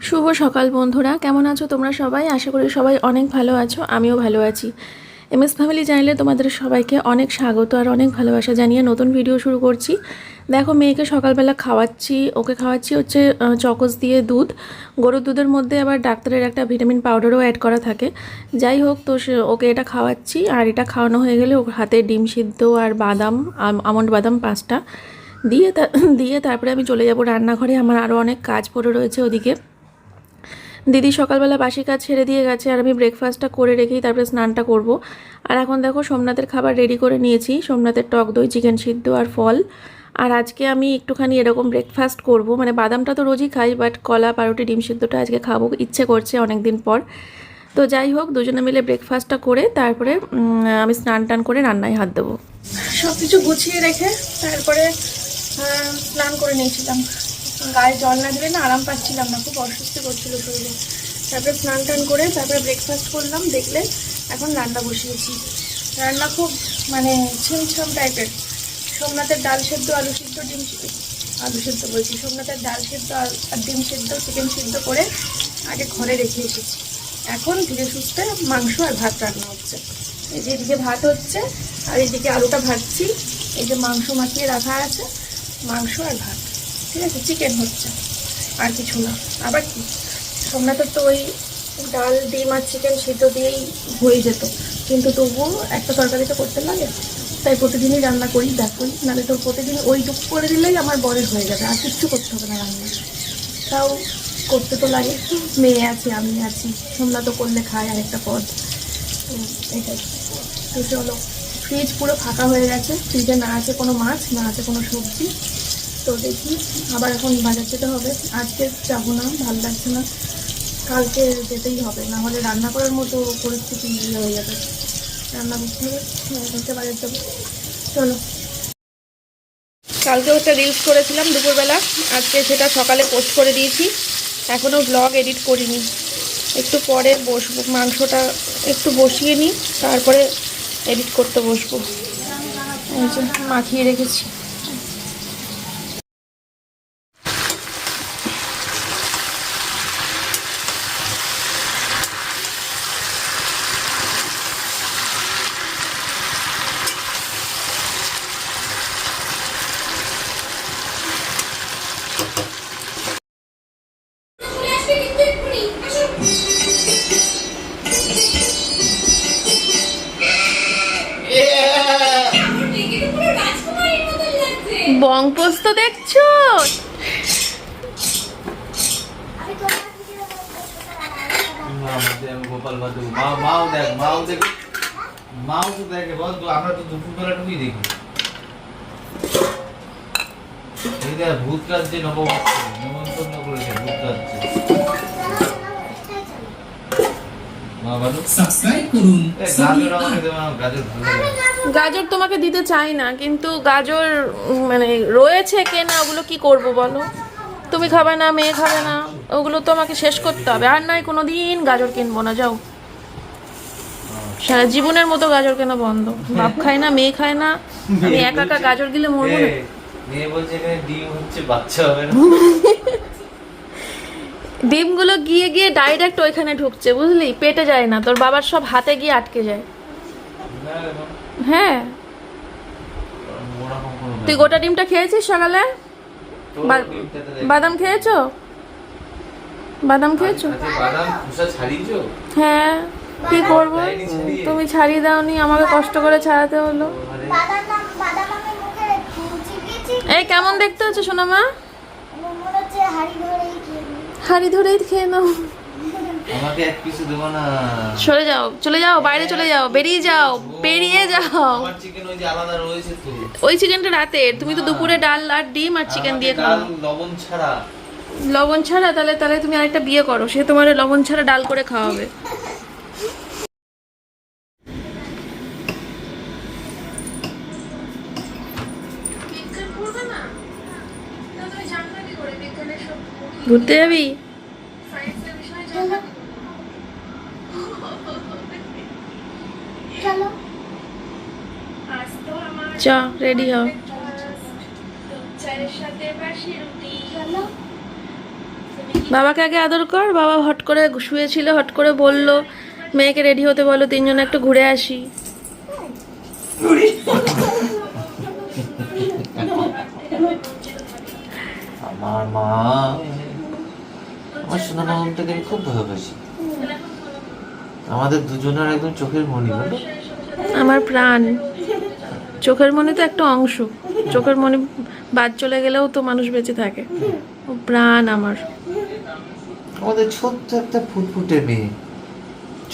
শুভ সকাল বন্ধুরা, কেমন আছো তোমরা সবাই? আশা করি সবাই অনেক ভালো আছো, আমিও ভালো আছি। এম এস ফ্যামিলি চ্যানেলে তোমাদের সবাইকে অনেক স্বাগত আর অনেক ভালোবাসা জানিয়ে নতুন ভিডিও শুরু করছি। দেখো, মেয়েকে সকালবেলা খাওয়াচ্ছি, ওকে খাওয়াচ্ছি হচ্ছে চকোস দিয়ে দুধ। গরুর দুধের মধ্যে আবার ডাক্তারের একটা ভিটামিন পাউডারও অ্যাড করা থাকে। যাই হোক, তো ওকে এটা খাওয়াচ্ছি আর এটা খাওয়ানো হয়ে গেলে ওর হাতে ডিম সিদ্ধ আর বাদাম, আম- আমন্ড বাদাম পাঁচটা। দিয়ে দিয়ে তারপরে আমি চলে যাব রান্নাঘরে, আমার আরও অনেক কাজ পড়ে রয়েছে ওদিকে। দিদি সকালবেলা বাসি কাজ ছেড়ে দিয়ে গেছে আর আমি ব্রেকফাস্টটা করে রেখেই তারপরে স্নানটা করব। আর এখন দেখো সোমনাথের খাবার রেডি করে নিয়েছি, সোমনাথের টক দই চিকেন সিদ্ধ আর ফল। আর আজকে আমি একটুখানি এরকম ব্রেকফাস্ট করব। মানে বাদামটা তো রোজই খাই বাট কলা পাউরুটি ডিম সিদ্ধটা আজকে খাব, ইচ্ছে করছে অনেক দিন পর। তো যাই হোক, দুজনে মিলে ব্রেকফাস্টটা করে তারপরে আমি স্নান টান করে রান্নায় হাত দেবো। সব কিছু গুছিয়ে রেখে তারপরে স্নান করে নিয়েছিলাম। গায়ে জল না দিলে না আরাম পাচ্ছিলাম না, খুব অস্বস্তি করছিল শরীরে। তারপরে স্নান টান করে তারপরে ব্রেকফাস্ট করলাম দেখলে এখন রান্না বসিয়েছি। রান্না খুব মানে ছিমছাম টাইপের সোমনাথের ডাল সেদ্ধ, আলু সিদ্ধ, ডিম আলু সেদ্ধ বলছি, সোমনাথের ডাল সেদ্ধ আর ডিম সেদ্ধ চিকেন সিদ্ধ করে আগে ঘরে রেখে এসেছি। এখন ধীরে সুস্থে মাংস আর ভাত রান্না হচ্ছে। এই যে এদিকে ভাত হচ্ছে, আর এদিকে আলুটা ভাজছি, এই যে মাংস মাখিয়ে রাখা আছে, মাংস আর ভাত। ঠিক আছে চিকেন হচ্ছে। আর কিছু না। আবার কি? সোমনাথের তো ওই ডাল, ডিম আর চিকেন সিদ্ধ দিয়েই হয়ে যেত। কিন্তু তবুও একটা তরকারি তো করতে লাগে। তাই প্রতিদিনই রান্না করি, দেখোই। নাহলে তো প্রতিদিন ওইটুকু করে দিলেই আমার বরের হয়ে যাবে। আর কিচ্ছু করতে হবে না রান্না। তাও করতে তো লাগে। মেয়ে আছে, আমি আছি। সোমনা তো করলে খায় আরেকটা পদ। এটাই। তো চলো ফ্রিজ পুরো ফাঁকা হয়ে গেছে। ফ্রিজে না আছে কোনো মাছ, না আছে কোনো সবজি। তো দেখি, আবার এখন বাজার যেতে হবে। আজকে যাব না, ভালো লাগছে না। কালকে যেতেই হবে, না হলে রান্না করার মতো পরিস্থিতি ইয়ে হয়ে যাবে। রান্না করতে হবে কালকে বাজার যাব। চলো। কালকেও একটা রিলস করেছিলাম দুপুরবেলা। আজকে সেটা সকালে পোস্ট করে দিয়েছি। এখনও ব্লগ এডিট করিনি। একটু পরে বসবো, মাংসটা একটু বসিয়ে নিই, তারপরে এডিট করতে বসবো। মাখিয়ে রেখেছি। আমরা তো দুপুর বেলাটুকুই দেখি। এই দেখ ভূত রাজ্যে নববর্ষ নিমন্ত্রণ করেছে ভূত রাজ্যে মা বাদু সাবস্ক্রাইব করুন। এ, গাজর তোমাকে দিতে চাই না কিন্তু গাজর মানে রয়েছে কেনা ওগুলো কি করব বলো? তুমি খাবে না মেয়ে খাবে না ওগুলো তো আমাকে শেষ করতে হবে। আর নাই কোনো দিন গাজর কিনবো না যাও। সারা জীবনের মতো গাজর কেনা বন্ধ? বাপ খায় না মেয়ে খায় না আমি একা একা গাজর দিলে মরবো না। মেয়ে বলছে ডিম হচ্ছে বাচ্চা হবে না। ডিমগুলো গিয়ে গিয়ে ডাইরেক্ট ওইখানে ঢুকছে বুঝলি? পেটে যায় না তোর বাবার সব হাতে গিয়ে আটকে যায়। হ্যাঁ। তুই গোটা ডিমটা খেয়েছিস সকালে। বাদাম খেয়েছো? বাদাম খেয়েছো? বাদাম ছাড়িয়েছো? হ্যাঁ। কি করব? তুমি ছাড়িয়ে দাওনি আমাকে কষ্ট করে ছাড়াতে হলো। এই কেমন দেখতে হচ্ছে সোনা মা মনে হাড়ি ধরেই খেয়ে নাও। আমাকে এক পিছু দেবো না। সরে যাও চলে যাও বাইরে চলে যাও বেরিয়ে যাও বেরিয়ে যাও। আমার চিকেন ওই যে আলাদা রয়েছে তো। ওই চিকেনটা রাতের তুমি তো দুপুরে ডাল আর ডিম আর চিকেন দিয়ে খাও। লবণ ছাড়া। লবণ ছাড়া তাহলে তাহলে তুমি আরেকটা বিয়ে করো সে তোমার লবণ ছাড়া ডাল করে খাওয়াবে। ঘুরতে যাবি? চ রেডি হও। বাবাকে আগে আদর কর বাবা হট করে শুয়েছিল হট করে বলল মেয়েকে রেডি হতে বলো তিনজনে একটু ঘুরে আসি। আমার মা। আমার সোনা মামটাকে আমি খুব ভালোবাসি। আমাদের দুজনের একদম চোখের মনি বলো। আমার প্রাণ। চোখের মনে তো একটা অংশ। চোখের মনে বাদ চলে গেলেও তো মানুষ বেঁচে থাকে। ও প্রাণ আমার। আমাদের ছোট্ট একটা ফুটফুটে মেয়ে।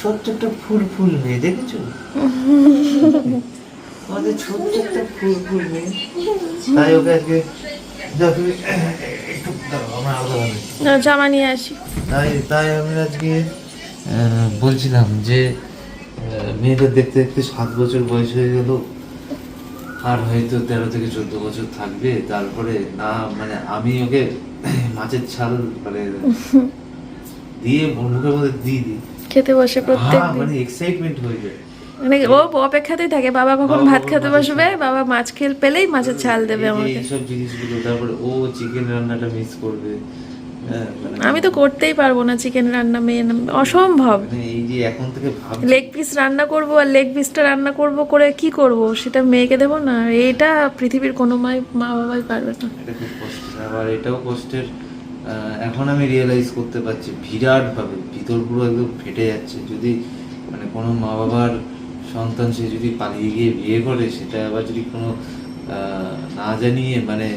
ছোট্ট একটা ফুল ফুল মেয়ে দেখেছ? আমাদের ছোট্ট একটা ফুল ফুল মেয়ে। তাই ওকে আজকে জামা নিয়ে আসি। তাই তাই আমি আজকে বলছিলাম যে মেয়েটা দেখতে দেখতে সাত বছর বয়স হয়ে গেল। আর হয়তো তেরো থেকে চোদ্দ বছর থাকবে। তারপরে না মানে আমি ওকে মাছের ছাল মানে দিয়ে মুখের মধ্যে দিয়ে দিই। খেতে বসে প্রত্যেক হ্যাঁ দিন। মানে এক্সাইটমেন্ট হয়ে যায়। মানে ও অপেক্ষাতেই থাকে বাবা কখন ভাত খেতে বসবে বাবা মাছ খেল পেলেই মাছের ছাল দেবে আমাকে। এইসব জিনিসগুলো তারপরে ও চিকেন রান্নাটা মিস করবে। হ্যাঁ, মানে- আমি তো করতেই পারব না চিকেন রান্না মেয়ে অসম্ভব। মানে এই যে এখন থেকে লেগ পিস রান্না করব আর লেগ পিসটা রান্না করব করে কি করব? সেটা মেয়েকে দেবো না এটা পৃথিবীর কোনো মাই মা বাবাই পারবে না। আবার এটাও কষ্টের এখন আমি রিয়েলাইজ করতে পারছি বিরাট ভাবে ভিতর পুরো একদম ফেটে যাচ্ছে। যদি মানে কোনো মা বাবার সন্তান সে যদি পালিয়ে গিয়ে বিয়ে করে সেটা আবার যদি কোনো না জানিয়ে মানে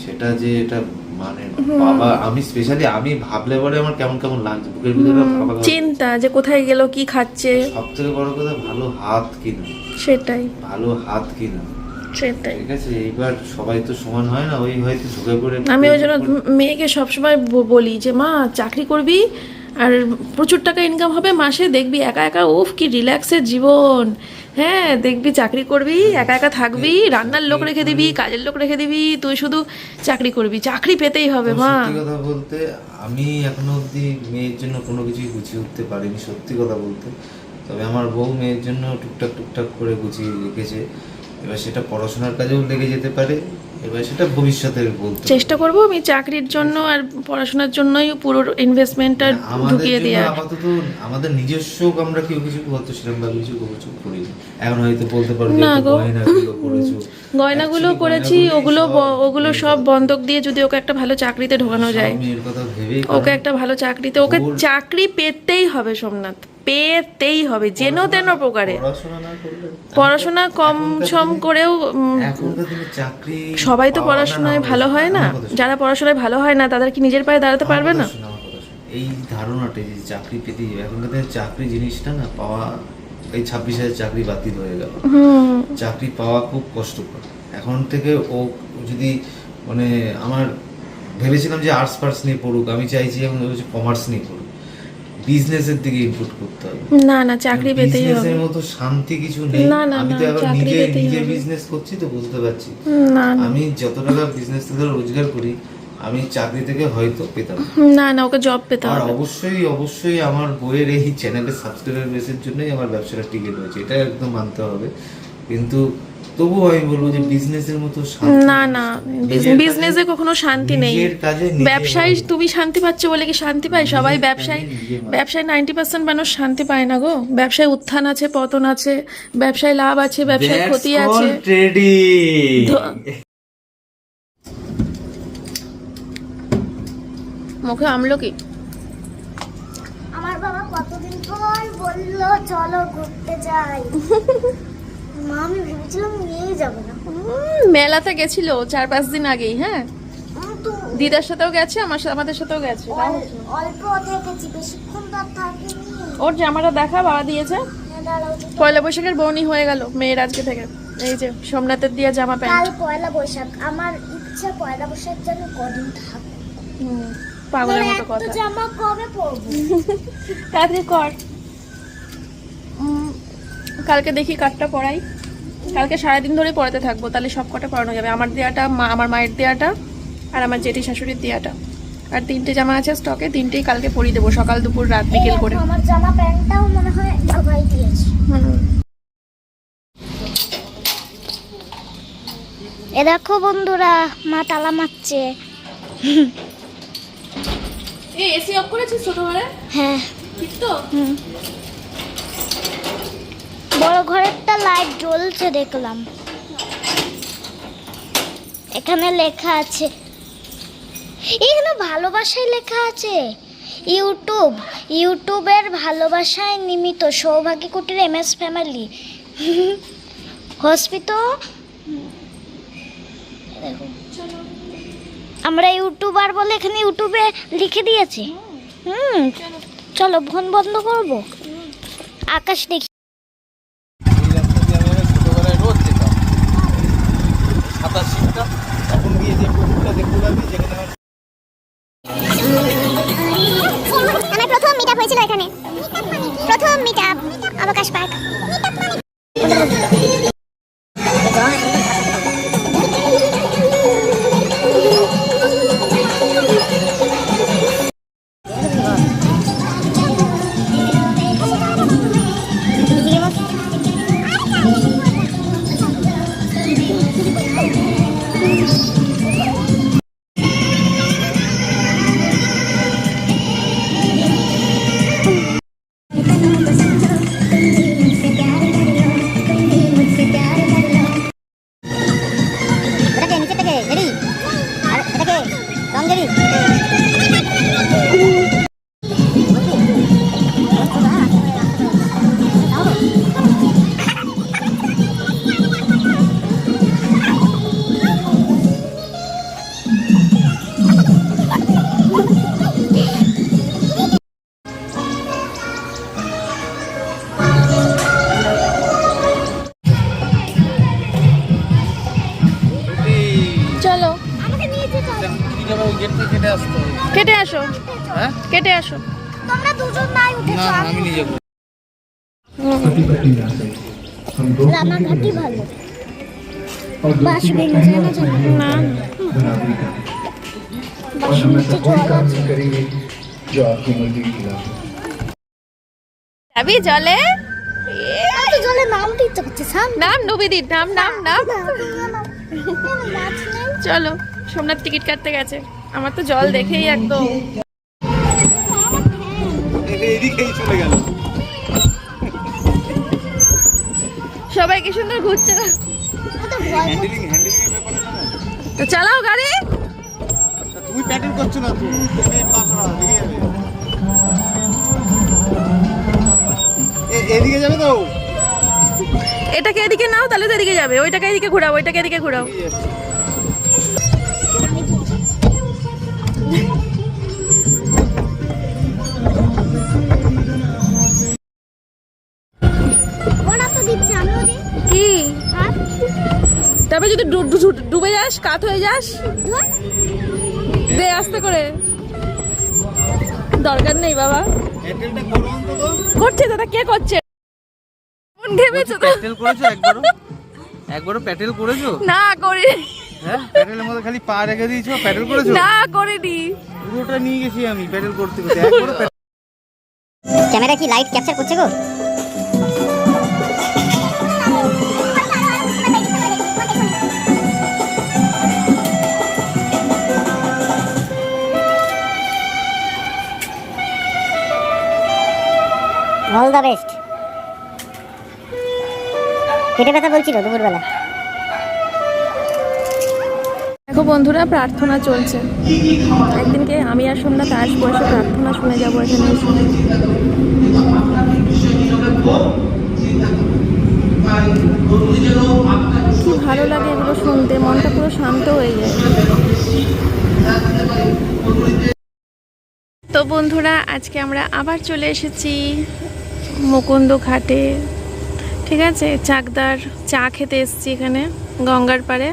সেটা যে এটা মানে বাবা আমি স্পেশালি আমি ভাবলে পরে আমার কেমন কেমন লাগছে বুকের ভিতরে চিন্তা যে কোথায় গেল কি খাচ্ছে। সব থেকে বড় কথা ভালো হাত কিনা। সেটাই। ভালো হাত কিনা। সেটাই। ঠিক আছে এইবার সবাই তো সমান হয় না ওই হয়তো ঝুঁকে পড়ে আমি ওই জন্য মেয়েকে সবসময় বলি যে মা চাকরি করবি? আর প্রচুর টাকা ইনকাম হবে মাসে দেখবি একা একা উফ কি রিল্যাক্সের জীবন। হ্যাঁ দেখবি চাকরি করবি একা একা থাকবি রান্নার লোক রেখে দিবি কাজের লোক রেখে দিবি তুই শুধু চাকরি করবি। চাকরি পেতেই হবে মা। সত্যি কথা বলতে আমি এখনও অবধি মেয়ের জন্য কোনো কিছুই গুছিয়ে উঠতে পারিনি সত্যি কথা বলতে। তবে আমার বউ মেয়ের জন্য টুকটাক টুকটাক করে গুছিয়ে রেখেছে। এবার সেটা পড়াশোনার কাজেও লেগে যেতে পারে এবার সেটা ভবিষ্যতের বলতে চেষ্টা করব আমি চাকরির জন্য আর পড়াশোনার জন্যই পুরো ইনভেস্টমেন্টটা আমাদের ঢুকিয়ে দেওয়া আপাতত আমাদের নিজস্ব আমরা কেউ কিছু করতে সেরকম ভাবে কিছু কিছু এখন হয়তো বলতে পারব না গো। গয়নাগুলো করেছ। ওগুলো ওগুলো সব বন্ধক দিয়ে যদি ওকে একটা ভালো চাকরিতে ঢোকানো যায়। ওকে একটা ভালো চাকরিতে ওকে চাকরি পেতেই হবে সোমনাথ। পেতেই হবে যেন তেন প্রকারে। পড়াশোনা কম সম করেও সবাই তো পড়াশোনায় ভালো হয় না। যারা পড়াশোনায় ভালো হয় না তাদের কি নিজের পায়ে দাঁড়াতে পারবে না। এই ধারণাটা যে চাকরি পেতে যাবে এখনকার দিনে চাকরি জিনিসটা না পাওয়া এই ছাব্বিশ হাজার চাকরি বাতিল হয়ে গেল। চাকরি পাওয়া খুব কষ্টকর। এখন থেকে ও যদি মানে আমার ভেবেছিলাম যে আর্টস ফার্টস নিয়ে পড়ুক আমি চাইছি এখন কমার্স নিয়ে পড়ুক। বিজনেসের দিকে ইনপুট করতে হবে। না না চাকরি পেতেই হবে। বিজনেসের মতো শান্তি কিছু নেই। না, না, আমি তো এখন নিজে নিজে বিজনেস করছি তো বুঝতে পারছি। না আমি যত টাকা বিজনেস থেকে রোজগার করি আমি চাকরি থেকে হয়তো পেতাম। না না ওকে জব পেতে আর অবশ্যই অবশ্যই আমার বইয়ের এই চ্যানেলের সাবস্ক্রাইবার বেসের জন্যই আমার ব্যবসাটা টিকে রয়েছে। এটা একদম মানতে হবে। কিন্তু তবুও আমি বলব যে বিজনেসের মতো না না বিজনেসে কখনো শান্তি নেই। ব্যবসায় তুমি শান্তি পাচ্ছ বলে কি শান্তি পায়? সবাই ব্যবসায় ব্যবসায় নাইনটি পার্সেন্ট মানুষ শান্তি পায় না গো। ব্যবসায় উত্থান আছে পতন আছে ব্যবসায় লাভ আছে ব্যবসায় ক্ষতি আছে. মুখে আমলো কি? আমার বাবা কতদিন পর বলল চলো ঘুরতে যাই। মা আমি ভেবেছিলাম নিয়েই যাব না। মেলাতে গেছিল চার পাঁচ দিন আগেই হ্যাঁ? দিদার সাথেও গেছে আমার আমাদের সাথেও গেছে অল্প থেকেছি বেশিক্ষণ তো থাকিনি। ওর জামাটা দেখা বাবা দিয়েছে। হ্যাঁ। পয়লা বৈশাখের বউনি হয়ে গেল মেয়ের আজকে থেকে। এই যে সোমনাথের দিয়া জামা কাল প্যান্ট পয়লা বৈশাখ আমার ইচ্ছা পয়লা বৈশাখ যেন কদিন থাকে পাগলের মানে মতো কথা। জামা কবে পরবো? তাড়াতাড়ি কর। কালকে দেখি কাঠটা পড়াই। কালকে সারাদিন ধরে পড়াতে থাকব তাহলে সব কটা পড়ানো যাবে। আমার দেয়াটা মা আমার মায়ের দেয়াটা আর আমার জেঠি শাশুড়ির দেয়াটা। আর তিনটে জামা আছে স্টকে তিনটেই কালকে পরিয়ে দেবো সকাল দুপুর রাত বিকেল করে। আমার জামা প্যান্টটাও মনে হয় দিয়েছে। এ দেখো বন্ধুরা মা তালা মারছে। এ এসি অফ করেছিস হ্যাঁ। ঠিক তো? বড় ঘরেরটা লাইট জ্বলছে দেখলাম। এখানে লেখা আছে। এখানে ভালোবাসায় লেখা আছে। ইউটিউব। ইউটিউবের ভালোবাসায় নিমিত সৌভাগ্য কুটির এম এস ফ্যামিলি দেখো। আমরা ইউটিউবার বলে এখানে ইউটিউবে লিখে দিয়েছি। হুম। চলো, ফোন বন্ধ করব? আকাশ দেখি। কেটে আসো। তোমরা দুজন নাই উঠেছো আমি নিজে রানাঘাটি বাস জলে নাম নাম চলো সোমনাথ টিকিট কাটতে গেছে। আমার তো জল দেখেই একদম। এদিকেই চলে গেল। সবাই কি সুন্দর ঘুরছে। ও হ্যান্ডেলিং হ্যান্ডেলিং এর ব্যাপারে না তো চালাও গাড়ি। প্যাটেল করছ না তুমি তুমি পাশরা এদিকে যাবে। এদিকে যাবে তো? এটাকে এদিকে নাও তাহলে তো এদিকে যাবে। ওইটাকে এদিকে ঘোরাও ওইটাকে এদিকে ঘোরাও। তবে যদি ডুবে যাস কাত হয়ে যাস দে আস্তে করে। দরকার নেই বাবা। করছে দাদা কে করছে? ঘেমেছে তো। প্যাটেল করেছ একবারও? একবারও প্যাটেল করেছ? না করি হ্যাঁ? প্যাটেলের মধ্যে খালি পা রেখে দিয়েছ প্যাটেল করেছ? না করিনি। পুরোটা নিয়ে গেছি আমি প্যাটেল করতে করতে। একবারও ক্যামেরা কি লাইট ক্যাপচার করছে গো? অল দ্য বেস্ট পেটে ব্যথা বলছিল দুপুরবেলা। দেখো বন্ধুরা, প্রার্থনা চলছে। একদিনকে আমি আর সোমনাথ আসব, এসে প্রার্থনা শুনে যাব এখানে কি ভালো লাগে এগুলো শুনতে, মনটা পুরো শান্ত হয়ে যায়। তো বন্ধুরা, আজকে আমরা আবার চলে এসেছি। মুকুন্দ ঘাটে ঠিক আছে? চাকদার চা খেতে এসেছি এখানে, গঙ্গার পাড়ে।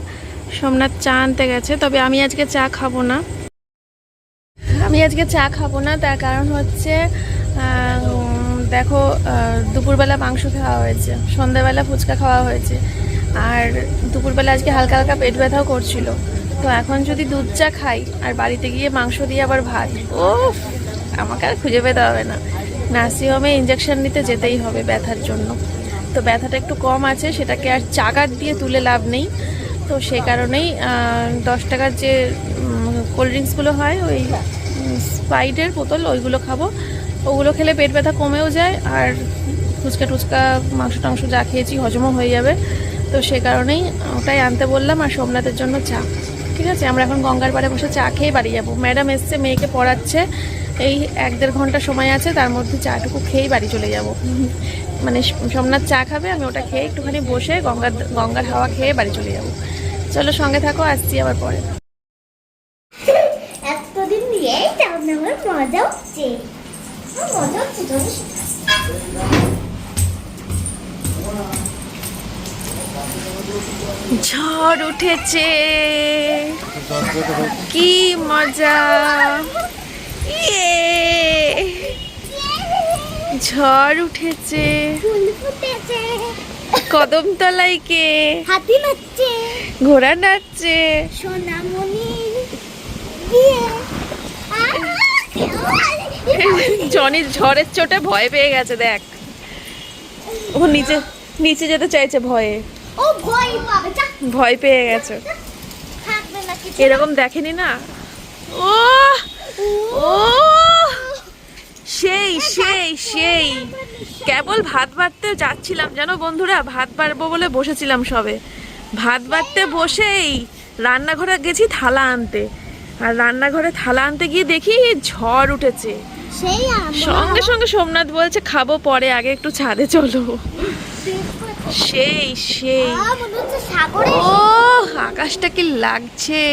সোমনাথ চা আনতে গেছে, তবে আমি আজকে চা খাব না। আমি আজকে চা খাব না, তার কারণ হচ্ছে দেখো দুপুরবেলা মাংস খাওয়া হয়েছে, সন্ধ্যাবেলা ফুচকা খাওয়া হয়েছে। আর দুপুরবেলা আজকে হালকা হালকা পেট ব্যথাও করছিল। তো এখন যদি দুধ চা খাই, আর বাড়িতে গিয়ে মাংস দিয়ে আবার ভাত ও আমাকে আর খুঁজে পেতে হবে না। নার্সিংহোমে ইঞ্জেকশন নিতে যেতেই হবে ব্যথার জন্য। তো ব্যথাটা একটু কম আছে সেটাকে আর চাগার দিয়ে তুলে লাভ নেই। তো সে কারণেই দশ টাকার যে কোল্ড ড্রিঙ্কসগুলো হয় ওই উম, স্প্রাইটের বোতল ওইগুলো খাব। ওগুলো খেলে পেট ব্যথা কমেও যায় আর ফুচকা টুচকা মাংস টাংস যা খেয়েছি হজমও হয়ে যাবে। তো সে কারণেই ওটাই আনতে বললাম আর সোমনাথের জন্য চা। ঠিক আছে? আমরা এখন গঙ্গার পাড়ে বসে চা খেয়ে বাড়ি যাব। ম্যাডাম এসছে মেয়েকে পড়াচ্ছে। এই এক দেড় ঘণ্টা সময় আছে তার মধ্যে চাটুকু খেয়েই বাড়ি চলে যাব। মানে সোমনাথ চা খাবে আমি ওটা খেয়ে একটুখানি বসে গঙ্গার গঙ্গার হাওয়া খেয়ে বাড়ি চলে যাব। চলো সঙ্গে থাকো আসছি আবার পরে। এতদিন দিয়ে আমার মজা হচ্ছে। মজা হচ্ছে ঝড় উঠেছে। কি মজা। ঝড় উঠেছে। ফুল ফুটেছে। কদম তলায় কে? হাতি নাচছে। ঘোড়া নাচছে। জনি ঝড়ের চোটে ভয় পেয়ে গেছে দেখ। ও নিচে নিচে যেতে চাইছে ভয়ে। ও ভয় পাবে ভয় পেয়ে গেছে। এরকম দেখেনি না? ও! ও সেই সেই সেই। কেবল ভাত বাড়তে যাচ্ছিলাম জানো বন্ধুরা? ভাত বাড়বো বলে বসেছিলাম সবে। ভাত বাড়তে বসেই রান্নাঘরে গেছি থালা আনতে। আর রান্নাঘরে থালা আনতে গিয়ে দেখি ঝড় উঠেছে। সঙ্গে সঙ্গে সোমনাথ বলছে খাব পরে আগে একটু ছাদে চলো। সেই সেই। ও আকাশটা কি লাগছে।